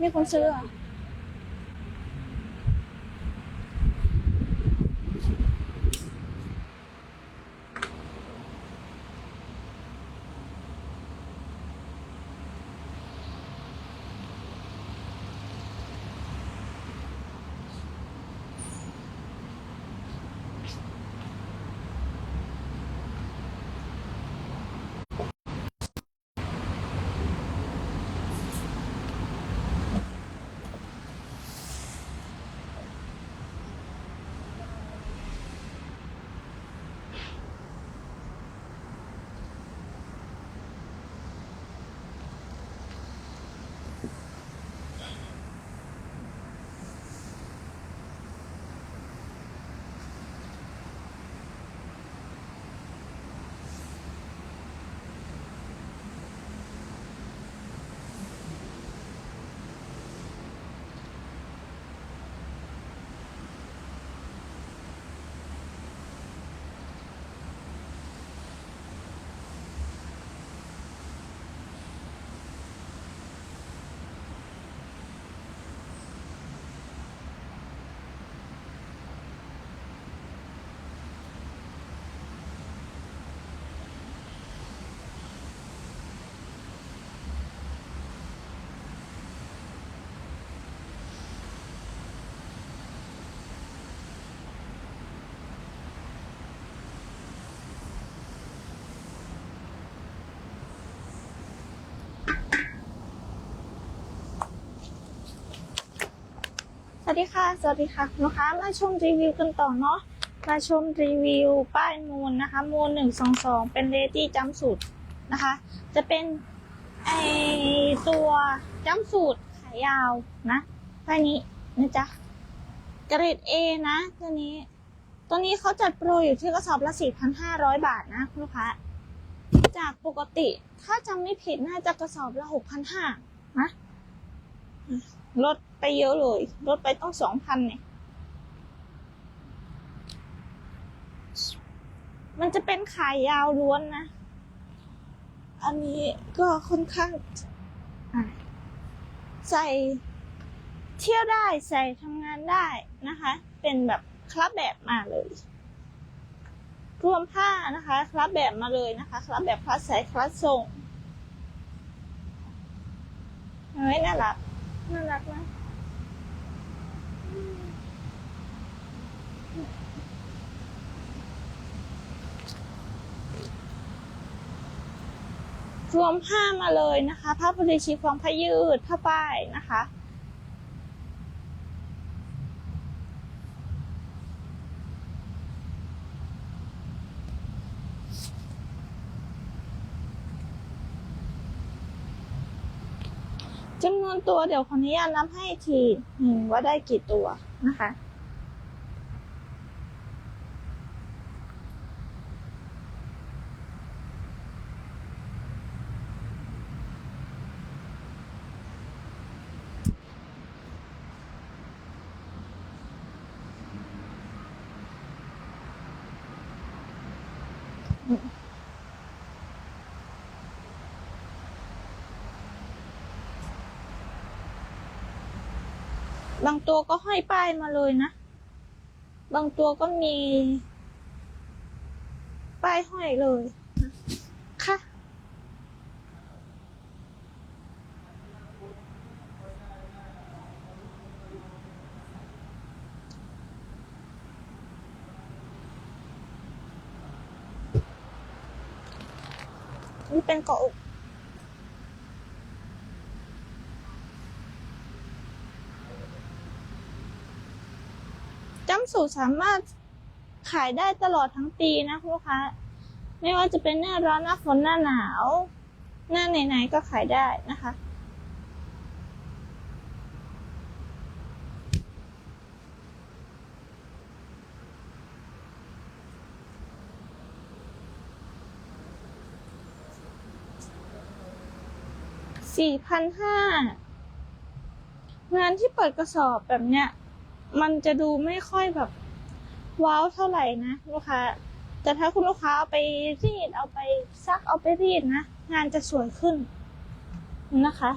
มีคนซื้ สวัสดีค่ะ สวัสดีค่ะคุณลูกค้ามาชมรีวิวกันต่อเนาะ มาชมรีวิวป้ายมูลนะคะ มูลหนึ่งสองสองเป็นเลดี้จัมสูตรนะคะ จะเป็นไอตัวจัมสูตรขายาวนะป้ายนี้นะจ๊ะเกรด A นะ ตัวนี้ ตัวนี้เขาจัดโปรอยู่ที่กระสอบละ4,500บาทนะคุณลูกค้า จากปกติถ้าจำไม่ผิดน่าจะกระสอบละ6,500นะ ลดไปเยอะเลย ลดไปต้องสองพันเนี่ย มันจะเป็นขายยาวล้วนนะ อันนี้ก็ค่อนข้างใส่เที่ยวได้ใส่ทำงานได้นะคะ เป็นแบบคลับแบบมาเลย รวมผ้านะคะคลับแบบมาเลยนะคะคลับแบบคลัสใส่คลัสส่งเฮ้ยน่ารัก น่ารักนะรวมผ้ามาเลยนะคะ ผ้าพลีชีฟองผ้ายืดผ้าป้ายนะคะ จำนวนตัวเดี๋ยวขออนุญาตนับให้ทีหนึ่งว่าได้กี่ตัวนะคะ บางตัวก็ห้อยป้ายมาเลยนะ บางตัวก็มี ป้ายห้อยเลยค่ะนี่เป็นเกาะอก จำสูตรสามารถขายได้ตลอดทั้งปีนะคุณลูกค้าไม่ว่าจะเป็นหน้าร้อนหน้าฝนหน้าหนาว หน้าไหนๆก็ขายได้นะคะ สี่พันห้างานที่เปิดกระสอบแบบเนี้ย มันจะดูไม่ค่อยแบบว้าวเท่าไหร่นะลูกค้าแต่ถ้าคุณลูกค้าเอาไปรีดเอาไปซักเอาไปรีดนะงานจะสวยขึ้นนะคะ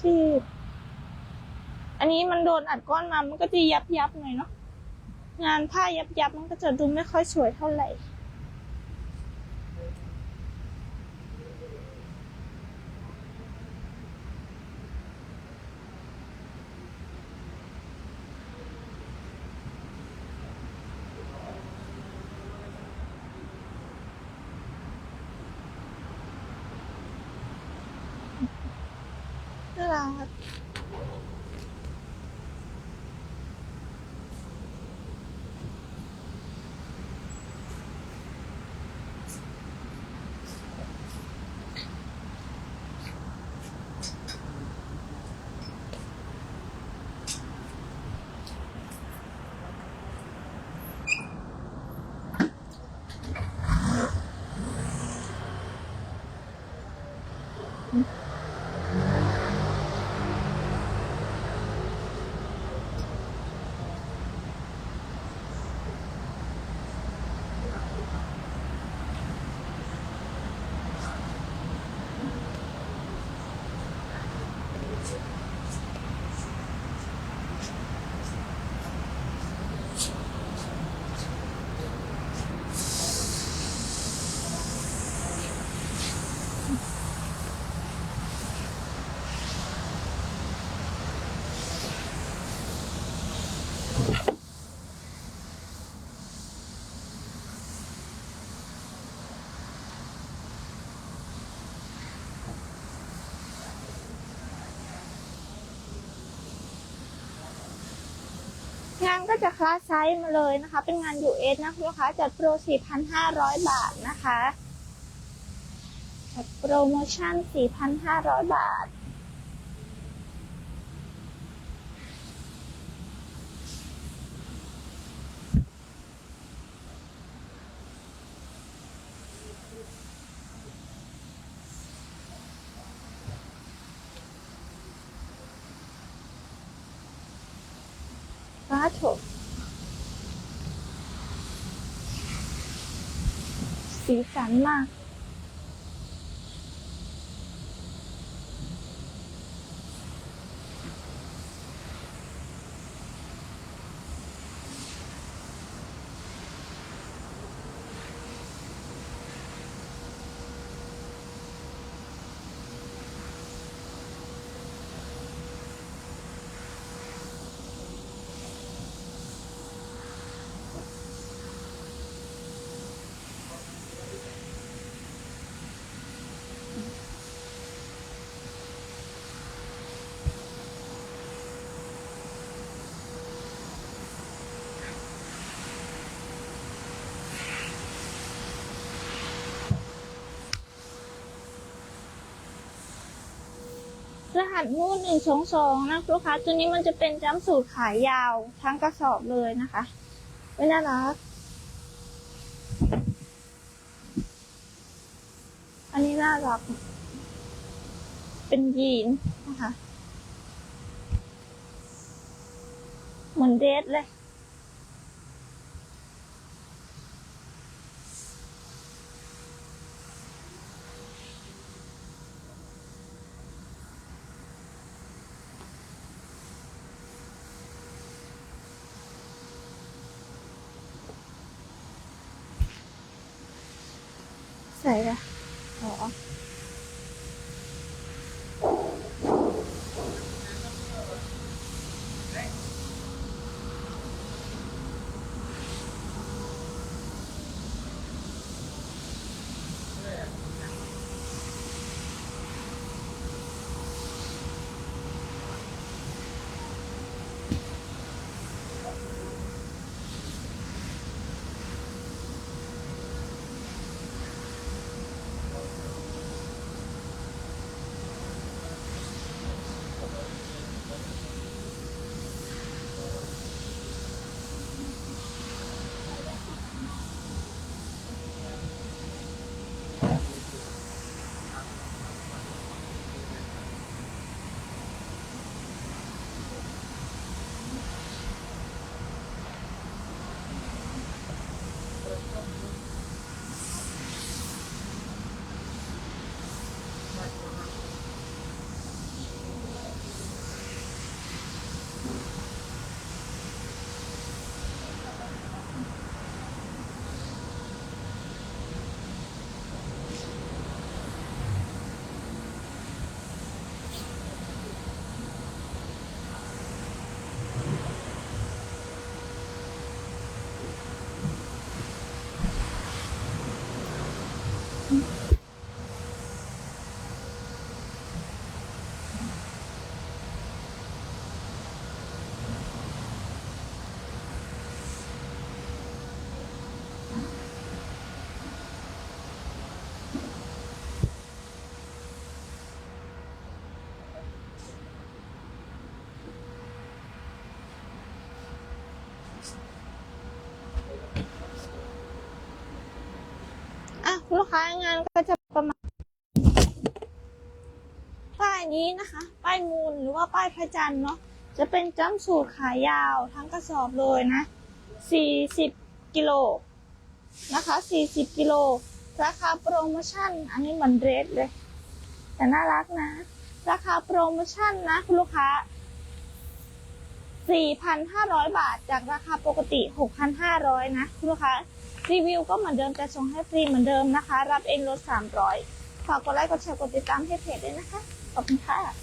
ที่อันนี้มันโดนอัดก้อนมามันก็จะยับยับหน่อยเนาะงานผ้ายับยับมันก็จะดูไม่ค่อยสวยเท่าไหร่ น่านก็จะคลาสไซส์มาเลยนะคะ เป็นงาน US นะคุณลูกค้าจัดโปร 4,500 บาทนะคะจัดโปรโมชั่น 4,500 บาท ฟ้าโถสีสันมาก หัสมูดหนึ่งสองสองนะลูกค้าตัวนี้มันจะเป็นจัมสูตรขายยาวทั้งกระสอบเลยนะคะไม่น่ารัก อันนี้น่ารัก เป็นยีนนะคะ เหมือนเดทเลย ใส่ล ลูกค้างานก็จะประมาณป้ายนี้นะคะ ป้ายมูลหรือว่าป้ายพระจันทร์เนาะจะเป็นจัมป์สูตรขายาวทั้งกระสอบเลยนะ40กิโลนะคะ40กิโลราคาโปรโมชั่น อันนี้เหมือนเดรสเลย แต่น่ารักนะ ราคาโปรโมชั่นนะคุณลูกค้า 4,500 บาท จากราคาปกติ 6,500 นะ คุณลูกค้า รีวิวก็เหมือนเดิมแต่ส่งให้ฟรีเหมือนเดิมนะคะ รับเองลด300 ฝากกดไลค์กดแชร์กดติดตามให้เพจด้วยนะคะ ขอบคุณค่ะ